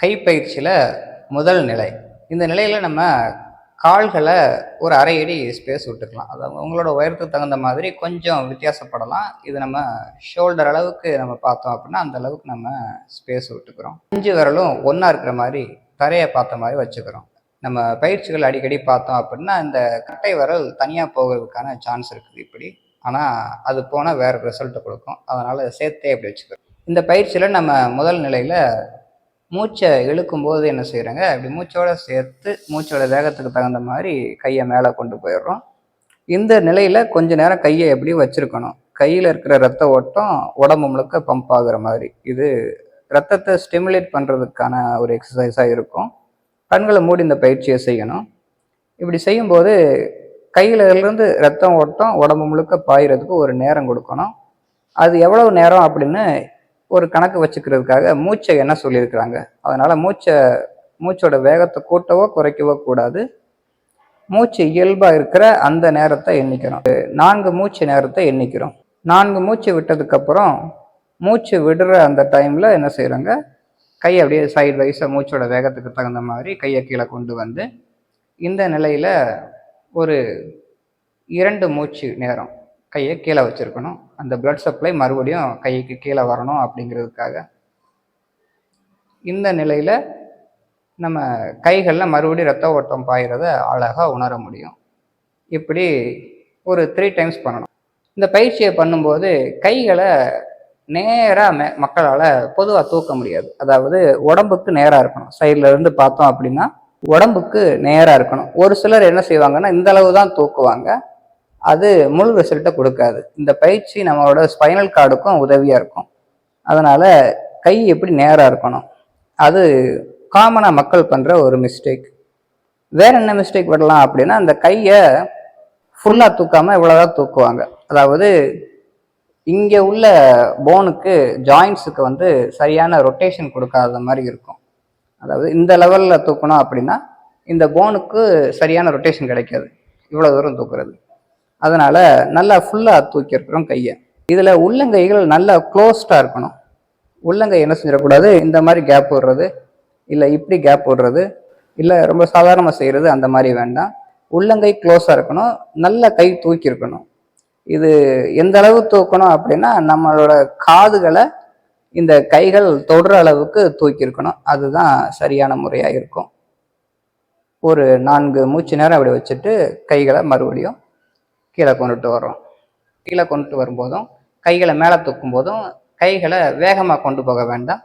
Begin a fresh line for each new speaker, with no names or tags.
கைப்பயிற்சியில் முதல் நிலை. இந்த நிலையில் நம்ம கால்களை ஒரு அரை அடி ஸ்பேஸ் விட்டுக்கலாம். அதாவது உங்களோட உயரத்துக்கு தகுந்த மாதிரி கொஞ்சம் வித்தியாசப்படலாம். இது நம்ம ஷோல்டர் அளவுக்கு நம்ம பார்த்தோம் அப்படின்னா அந்த அளவுக்கு நம்ம ஸ்பேஸ் விட்டுக்கிறோம். அஞ்சு விரலும் ஒன்றா இருக்கிற மாதிரி தரையை பார்த்த மாதிரி வச்சுக்கிறோம். நம்ம பயிற்சிகள் அடிக்கடி பார்த்தோம் அப்படின்னா இந்த கட்டை விரல் தனியாக போகிறதுக்கான சான்ஸ் இருக்குது இப்படி. ஆனால் அது போனால் வேறு ரிசல்ட்டை கொடுக்கும். அதனால் சேர்த்தே அப்படி வச்சுக்கிறோம். இந்த பயிற்சியில் நம்ம முதல் நிலையில் மூச்சை இழுக்கும்போது என்ன செய்கிறாங்க அப்படி மூச்சோட சேர்த்து மூச்சோட வேகத்துக்கு தகுந்த மாதிரி கையை மேலே கொண்டு போயிடுறோம். இந்த நிலையில் கொஞ்ச நேரம் கையை எப்படி வச்சுருக்கணும். கையில் இருக்கிற ரத்த ஓட்டம் உடம்பு முழுக்க பம்ப் ஆகுற மாதிரி. இது ரத்தத்தை ஸ்டிமுலேட் பண்ணுறதுக்கான ஒரு எக்ஸசைஸாக இருக்கும். கண்களை மூடி இந்த பயிற்சியை செய்யணும். இப்படி செய்யும்போது கையிலிருந்து ரத்தம் ஓட்டம் உடம்பு முழுக்க பாயிறதுக்கு ஒரு நேரம் கொடுக்கணும். அது எவ்வளவு நேரம் அப்படின்னு ஒரு கணக்கு வச்சுக்கிறதுக்காக மூச்சை என்ன சொல்லியிருக்கிறாங்க? அதனால் மூச்சை மூச்சோட வேகத்தை கூட்டவோ குறைக்கவோ கூடாது. மூச்சு இயல்பாக இருக்கிற அந்த நேரத்தை எண்ணிக்கிறோம். நான்கு மூச்சு நேரத்தை எண்ணிக்கிறோம். நான்கு மூச்சு விட்டதுக்கப்புறம் மூச்சு விடுற அந்த டைமில் என்ன செய்கிறாங்க கையை அப்படியே சைடு வைஸாக மூச்சோட வேகத்துக்கு தகுந்த மாதிரி கையை கீழே கொண்டு வந்து இந்த நிலையில் ஒரு இரண்டு மூச்சு நேரம் கையை கீழே வச்சுருக்கணும். அந்த பிளட் சப்ளை மறுபடியும் கைக்கு கீழே வரணும் அப்படிங்கிறதுக்காக. இந்த நிலையில் நம்ம கைகளில் மறுபடியும் ரத்த ஓட்டம் பாயிறத அழகாக உணர முடியும். இப்படி ஒரு த்ரீ டைம்ஸ் பண்ணணும். இந்த பயிற்சியை பண்ணும்போது கைகளை நேராக மே மக்களால் பொதுவாக தூக்க முடியாது. அதாவது உடம்புக்கு நேராக இருக்கணும். சைடில் இருந்து பார்த்தோம் அப்படின்னா உடம்புக்கு நேராக இருக்கணும். ஒரு சிலர் என்ன செய்வாங்கன்னா இந்த அளவு தான் தூக்குவாங்க. அது முழு ரிசல்ட்டை கொடுக்காது. இந்த பயிற்சி நம்மளோட ஸ்பைனல் கார்டுக்கும் உதவியாக இருக்கும். அதனால் கை எப்படி நேராக இருக்கணும்? அது காமனாக மக்கள் பண்ணுற ஒரு மிஸ்டேக் வேற என்ன மிஸ்டேக் வரலாம் அப்படின்னா அந்த கையை ஃபுல்லாக தூக்காமல் இவ்வளோதான் தூக்குவாங்க. அதாவது இங்கே உள்ள போனுக்கு ஜாயின்ஸுக்கு வந்து சரியான ரொட்டேஷன் கொடுக்காத மாதிரி இருக்கும். அதாவது இந்த லெவலில் தூக்கணும் அப்படின்னா இந்த போனுக்கு சரியான ரொட்டேஷன் கிடைக்காது. இவ்வளோ தூரம் தூக்குறது. அதனால் நல்லா ஃபுல்லாக தூக்கியிருக்கிறோம் கையை. இதில் உள்ளங்கைகள் நல்லா க்ளோஸ்டாக இருக்கணும். உள்ளங்கை என்ன செஞ்சிடக்கூடாது? இந்த மாதிரி கேப் விடுறது. இல்லை இப்படி கேப் விடுறது. இல்லை ரொம்ப சாதாரணமாக செய்கிறது அந்த மாதிரி வேண்டாம். உள்ளங்கை க்ளோஸாக இருக்கணும். நல்ல கை தூக்கி இருக்கணும். இது எந்த அளவு தூக்கணும் அப்படின்னா நம்மளோட காதுகளை இந்த கைகள் தொடுற அளவுக்கு தூக்கி இருக்கணும். அதுதான் சரியான முறையாக இருக்கும். ஒரு நான்கு மூச்சு நேரம் அப்படி வச்சுட்டு கைகளை மறுபடியும் கீழே கொண்டுட்டு வர்றோம். கீழே கொண்டுட்டு வரும்போதும் கைகளை மேலே தூக்கும் போதும் கைகளை வேகமாக கொண்டு போக வேண்டாம்.